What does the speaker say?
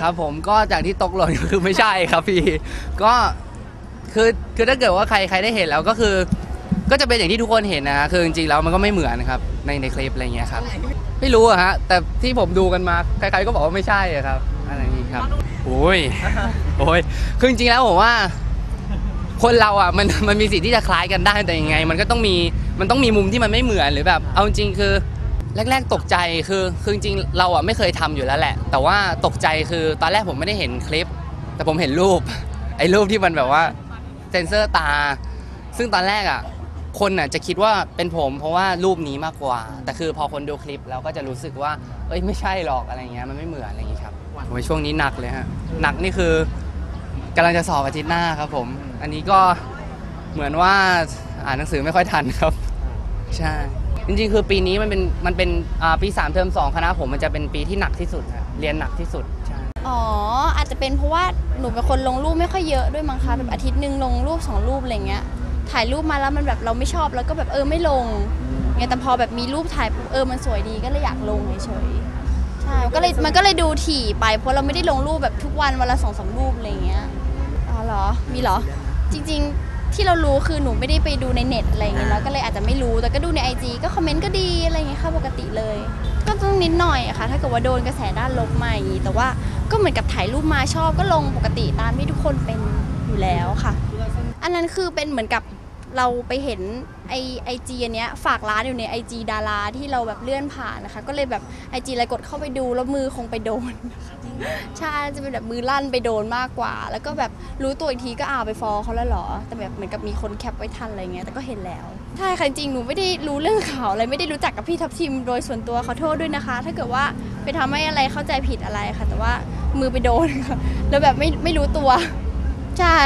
ครับผมก็จากที่ตกหล่นก็คือไม่ใช่ครับพี่ ก็คือคือถ้าเกิดว่าใครใครได้เห็นแล้วก็คือ ก็จะเป็นอย่างที่ทุกคนเห็นนะฮะคือจริงๆแล้วมันก็ไม่เหมือนครับในในคลิปอะไรเงี้ยครับ ไม่รู้อะฮะแต่ที่ผมดูกันมาใครๆก็บอกว่าไม่ใช่อะครับอะไรอย่างงี้ครับโอ้ยโอ้ยคือจริงๆแล้วผมว่า คนเราอะมันมันมีสิทธิ์ที่จะคล้ายกันได้แต่ยังไง มันก็ต้องมีมันต้องมีมุมที่มันไม่เหมือนหรือแบบ เอาจริงๆคือ แรก ๆ ตกใจคือคือจริงๆเราอะไม่เคยทำอยู่แล้วแหละ แต่ว่าตกใจคือตอนแรกผมไม่ได้เห็นคลิป แต่ผมเห็นรูป ไอ้รูปที่มันแบบว่าเซนเซอร์ตา ซึ่งตอนแรกอะคนอะจะคิดว่าเป็นผมเพราะว่ารูปนี้มากกว่า แต่คือพอคนดูคลิปแล้วก็จะรู้สึกว่า เอ้ยไม่ใช่หรอกอะไรเงี้ยมันไม่เหมือนอะไรอย่างงี้ครับโอ้ยช่วงนี้หนักเลยฮะหนักนี่คือกำลังจะสอบอาทิตย์หน้าครับผม อันนี้ก็เหมือนว่าอ่านหนังสือไม่ค่อยทันครับ ใช่ จริงๆ คือปีนี้มันเป็นมันเป็นอ่าปี3เทอม2คณะผมมันจะเป็นปีที่หนักที่สุดครับเรียนหนักที่สุดใช่ อ๋อ อาจจะเป็นเพราะว่าหนูเป็นคนลงรูปไม่ค่อยเยอะด้วยมั้งคะแบบอาทิตย์หนึ่งลงรูปสองรูปอะไรเงี้ย ถ่ายรูปมาแล้วมันแบบเราไม่ชอบแล้วก็แบบเออไม่ลงไงแต่พอแบบมีรูปถ่ายปุ๊บเออมันสวยดีก็เลยอยากลงเฉยๆใช่ก็เลยมันก็เลยดูถี่ไปเพราะเราไม่ได้ลงรูปแบบทุกวันวันละสองสามรูปอะไรเงี้ยอ๋อเหรอมีเหรอ จริงๆ ที่เรารู้คือหนูไม่ได้ไปดูในเน็ตอะไรเงี้ยแล้วก็เลยอาจจะไม่รู้แต่ก็ดูในไอจก็คอมเมนต์ก็ดีอะไรเงี้ยค่ะปกติเลย ก็ต้องนิดหน่อยอะค่ะถ้าเกิดว่าโดนกระแสด้านลบมาอย่างงี้แต่ว่าก็เหมือนกับถ่ายรูปมาชอบก็ลงปกติตามที่ทุกคนเป็นอยู่แล้วค่ะ อันนั้นคือเป็นเหมือนกับ เราไปเห็นไอไอจีอันเนี้ยฝากร้านอยู่ในไอจีดาราที่เราแบบเลื่อนผ่านนะคะ ก็เลยแบบไอจีอะไรกดเข้าไปดูแล้วมือคงไปโดนใช่จะเป็นแบบมือลั่นไปโดนมากกว่า แล้วก็แบบรู้ตัวอีกทีก็อ้าวไปฟองเขาแล้วเหรอ แต่แบบเหมือนกับมีคนแคปไว้ทันอะไรเงี้ยแต่ก็เห็นแล้วใช่ค่ะจริงหนูไม่ได้รู้เรื่องข่าวอะไรไม่ได้รู้จักกับพี่ทัพทิมโดยส่วนตัวขอโทษด้วยนะคะ ถ้าเกิดว่าไปทำให้อะไรเข้าใจผิดอะไรค่ะ แต่ว่ามือไปโดนค่ะแล้วแบบไม่ไม่รู้ตัวใช่